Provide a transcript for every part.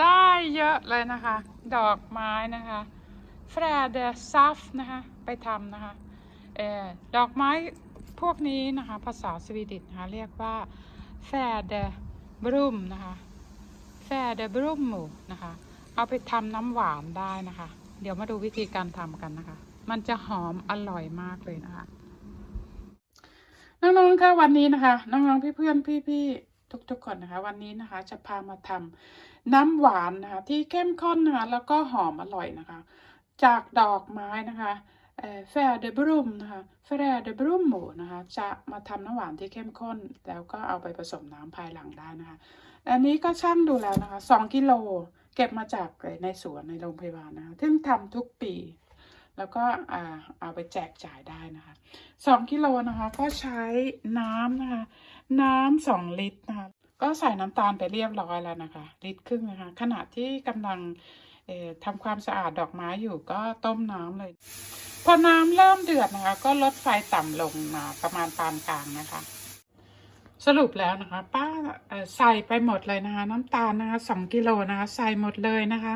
ได้เยอะเลยนะคะ ดอกไม้นะคะแฟรเดซัฟนะคะ ไปทำนะคะเออดอกไม้พวกนี้นะคะ ภาษาสวีดิชนะคะเรียกว่าแฟรเดบรูมนะคะแฟรเดบรูมมูนะคะ เอาไปทำน้ำหวานได้นะคะ เดี๋ยวมาดูวิธีการทำกันนะคะ มันจะหอมอร่อยมากเลยนะคะ น้องๆคะวันนี้นะคะ น้องๆเพื่อนๆพี่ๆ ทุกๆคนนะคะ วันนี้นะคะจะพามาทำน้ำหวานนะคะที่เข้มข้นนะคะแล้วก็หอมอร่อยนะคะ จากดอกไม้นะคะแฟร์เดบรูมนะคะแฟร์เดบรูมหมูนะคะจะมาทำน้ำหวานที่เข้มข้น แล้วก็เอาไปผสมน้ำภายหลังได้นะคะ อันนี้ก็ช่างดูแล้วนะคะสองกิโลเก็บมาจากในสวนในโรงพยาบาลนะคะซึ่งทำทุกปี แล้วก็เอาไปแจกจ่ายได้นะคะสองกิโลนะคะก็ใช้น้ำนะคะ น้ำสองลิตรนะคะก็ใส่น้ำตาลไปเรียบร้อยแล้วนะคะ ลิตรครึ่งนะคะ ขณะที่กำลังทำความสะอาดดอกไม้อยู่ก็ต้มน้ำเลย พอน้ำเริ่มเดือดนะคะ ก็ลดไฟต่ำลงมาประมาณปานกลางนะคะ สรุปแล้วนะคะ ป้าใส่ไปหมดเลยนะคะ น้ำตาลนะคะสองกิโลนะคะ ใส่หมดเลยนะคะ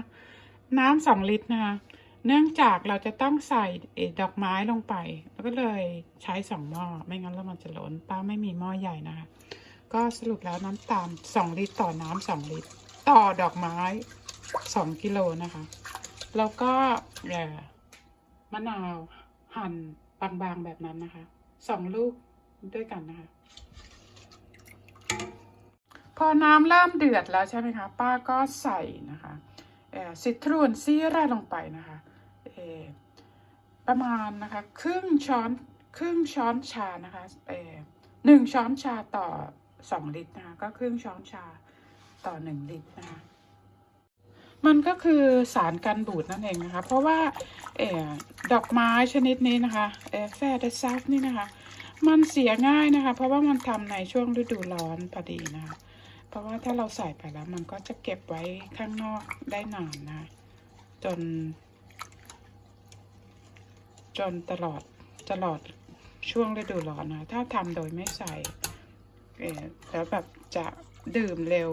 น้ำสองลิตรนะคะ เนื่องจากเราจะต้องใส่ดอกไม้ลงไป แล้วก็เลยใช้สองหม้อ ไม่งั้นแล้วมันจะล้น ป้าไม่มีหม้อใหญ่นะคะ ก็สรุปแล้วน้ำตาลสองลิตรต่อน้ำสองลิตร ต่อดอกไม้สองกิโลนะคะ แล้วก็เอ่มะนาวหั่นบางๆแบบนั้นนะคะสองลูกด้วยกันนะคะ พอน้ำเริ่มเดือดแล้วใช่ไหมคะ ป้าก็ใส่นะคะซิตรูนซีร่าลงไปนะคะ ประมาณนะคะครึ่งช้อนครึ่งช้อนชานะคะเออหนึ่งช้อนชาต่อสองลิตรนะคะก็ครึ่งช้อนชาต่อหนึ่งลิตรนะคะมันก็คือสารกันบูดนั่นเองนะคะ เพราะว่าเออดอกไม้ชนิดนี้นะคะเออแฟร์เดซัฟนี่นะคะ มันเสียง่ายนะคะ เพราะว่ามันทำในช่วงฤดูร้อนพอดีนะคะเพราะว่าถ้าเราใส่ไปแล้วมันก็จะเก็บไว้ข้างนอกได้นานนะ จน จนตลอดตลอดช่วงฤดูร้อนนะถ้าทำโดยไม่ใส่แล้วแบบจะดื่มเร็ว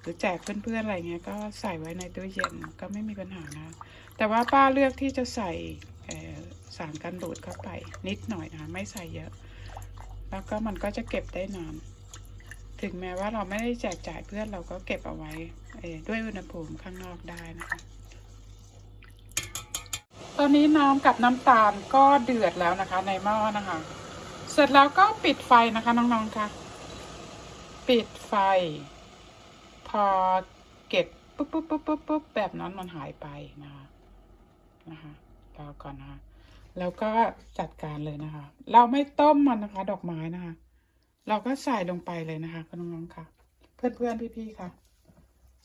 หรือแจกเพื่อนๆอะไรเงี้ย ก็ใส่ไว้ในตู้เย็นก็ไม่มีปัญหานะ แต่ว่าป้าเลือกที่จะใส่สารกันบูดเข้าไปนิดหน่อยนะไม่ใส่เยอะ แล้วก็มันก็จะเก็บได้นานถึงแม้ว่าเราไม่ได้แจกจ่ายเพื่อนเราก็เก็บเอาไว้ด้วยอุณหภูมิข้างนอกได้นะคะ ตอนนี้น้ำกับน้ำตาลก็เดือดแล้วนะคะ ในหม้อนะคะ เสร็จแล้วก็ปิดไฟนะคะน้องๆค่ะ ปิดไฟ พอเก็บปุ๊บปุ๊บปุ๊บปุ๊บปุ๊บแบบนั้นมันหายไปนะคะนะคะรอก่อนนะคะแล้วก็จัดการเลยนะคะ เราไม่ต้มมันนะคะ ดอกไม้นะคะ เราก็ใส่ลงไปเลยนะคะน้องๆค่ะ เพื่อนๆพี่ๆค่ะ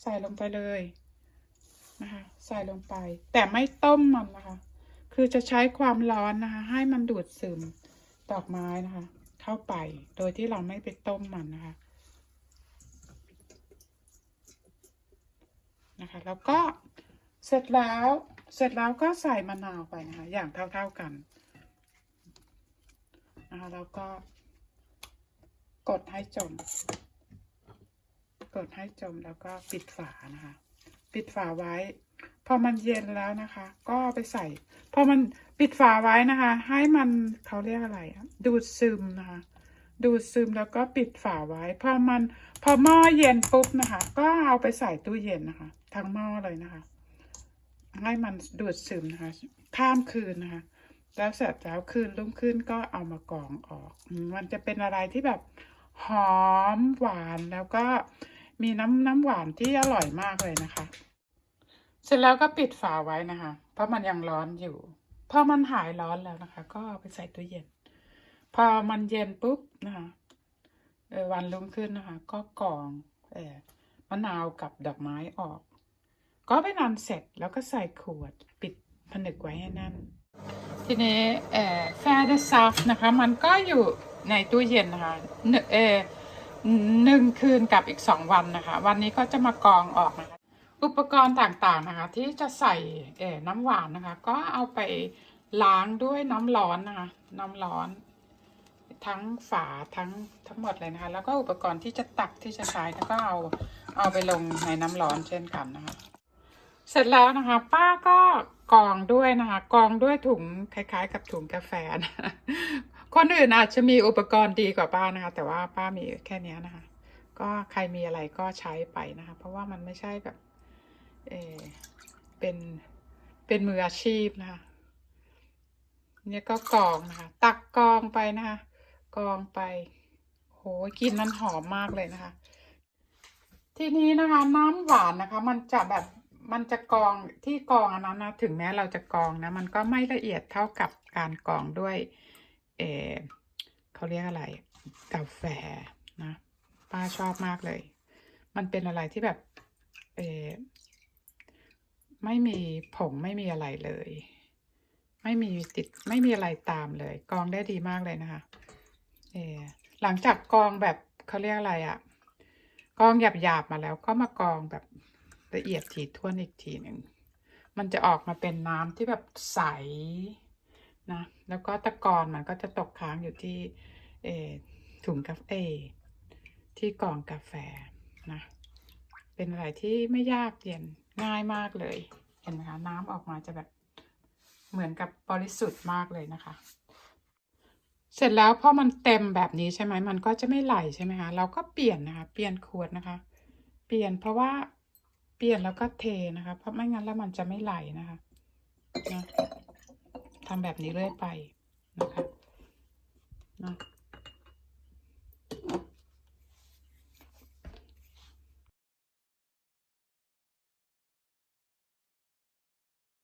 ใส่ลงไปเลย นะคะใส่ลงไป แต่ไม่ต้มมันนะคะ คือจะใช้ความร้อนนะคะ ให้มันดูดซึมดอกไม้นะคะ เข้าไปโดยที่เราไม่ไปต้มมันนะคะนะคะ แล้วก็เสร็จแล้วเสร็จแล้วก็ใส่มะนาวไปนะคะ อย่างเท่า ๆกันนะคะแล้วก็กดให้จม กดให้จมแล้วก็ปิดฝานะคะ ปิดฝาไว้ พอมันเย็นแล้วนะคะ ก็ไปใส่ พอมันปิดฝาไว้นะคะ ให้มันเขาเรียกอะไรดูดซึมนะคะ ดูดซึมแล้วก็ปิดฝาไว้ พอมันพอหม้อเย็นปุ๊บนะคะ ก็เอาไปใส่ตู้เย็นนะคะ ทั้งหม้อเลยนะคะ ให้มันดูดซึมนะคะข้ามคืนนะคะแล้วเสร็จแล้วคืนรุ่งขึ้นก็เอามากรองออก มันจะเป็นอะไรที่แบบหอมหวานแล้วก็ มีน้ำน้ำหวานที่อร่อยมากเลยนะคะ เสร็จแล้วก็ปิดฝาไว้นะคะ เพราะมันยังร้อนอยู่ พอมันหายร้อนแล้วนะคะ ก็เอาไปใส่ตู้เย็น พอมันเย็นปุ๊บนะคะวันรุ่งขึ้นนะคะ ก็กรองเออมะนาวกับดอกไม้ออก ก็ไปนานเสร็จแล้วก็ใส่ขวดปิดผนึกไว้ให้แน่น ทีนี้เอ่อแฟร์ดซัฟนะคะ มันก็อยู่ในตู้เย็นนะคะหนึ่งเออ หนึ่งคืนกับอีกสองวันนะคะ วันนี้ก็จะมากองออกนะคะ อุปกรณ์ต่างๆนะคะ ที่จะใส่น้ำหวานนะคะ ก็เอาไปล้างด้วยน้ำร้อนนะคะ น้ำร้อน ทั้งฝาทั้งทั้งหมดเลยนะคะ แล้วก็อุปกรณ์ที่จะตักที่จะใช้แล้วก็เอาเอาไปลงในน้ำร้อนเช่นกันนะคะ เสร็จแล้วนะคะ ป้าก็ กองด้วยนะคะ กองด้วยถุงคล้าย ๆ กับถุงกาแฟนะคนอื่นอาจจะมีอุปกรณ์ดีกว่าป้านะคะ แต่ว่าป้ามีแค่นี้นะคะ ก็ใครมีอะไรก็ใช้ไปนะคะ เพราะว่ามันไม่ใช่แบบเออเป็นเป็นมืออาชีพนะคะเนี่ยก็กองนะคะ ตักกองไปนะคะ กองไปโหกลินนั้นหอมมากเลยนะคะ ทีนี้นะคะ น้ำหวานนะคะ มันจะแบบ มันจะกองที่กองอันนั้นนะถึงแม้เราจะกองนะ มันก็ไม่ละเอียดเท่ากับการกองด้วย เออเขาเรียกอะไรกาแฟนะป้าชอบมากเลย มันเป็นอะไรที่แบบเออไม่มีผงไม่มีอะไรเลย ไม่มีติดไม่มีอะไรตามเลย กองได้ดีมากเลยนะคะเออหลังจากกองแบบเขาเรียกอะไรอะกองหยาบๆมาแล้วก็มากองแบบ ละเอียดถี่ถ้วนอีกทีหนึ่ง มันจะออกมาเป็นน้ำที่แบบใสนะ แล้วก็ตะกอนมันก็จะตกค้างอยู่ที่เอถุงกาแฟที่กรองกาแฟนะ เป็นอะไรที่ไม่ยากเย็นง่ายมากเลย เห็นไหมคะน้ำออกมาจะแบบเหมือนกับบริสุทธิ์มากเลยนะคะ เสร็จแล้วพอมันเต็มแบบนี้ใช่ไหมมันก็จะไม่ไหลใช่ไหมคะ เราก็เปลี่ยนนะคะ เปลี่ยนขวดนะคะ เปลี่ยนเพราะว่า ปลี่ยนแล้วก็เทนะคะ เพราะไม่งั้นแล้วมันจะไม่ไหลนะคะนะทำแบบนี้เรื่อยไปนะคะนะ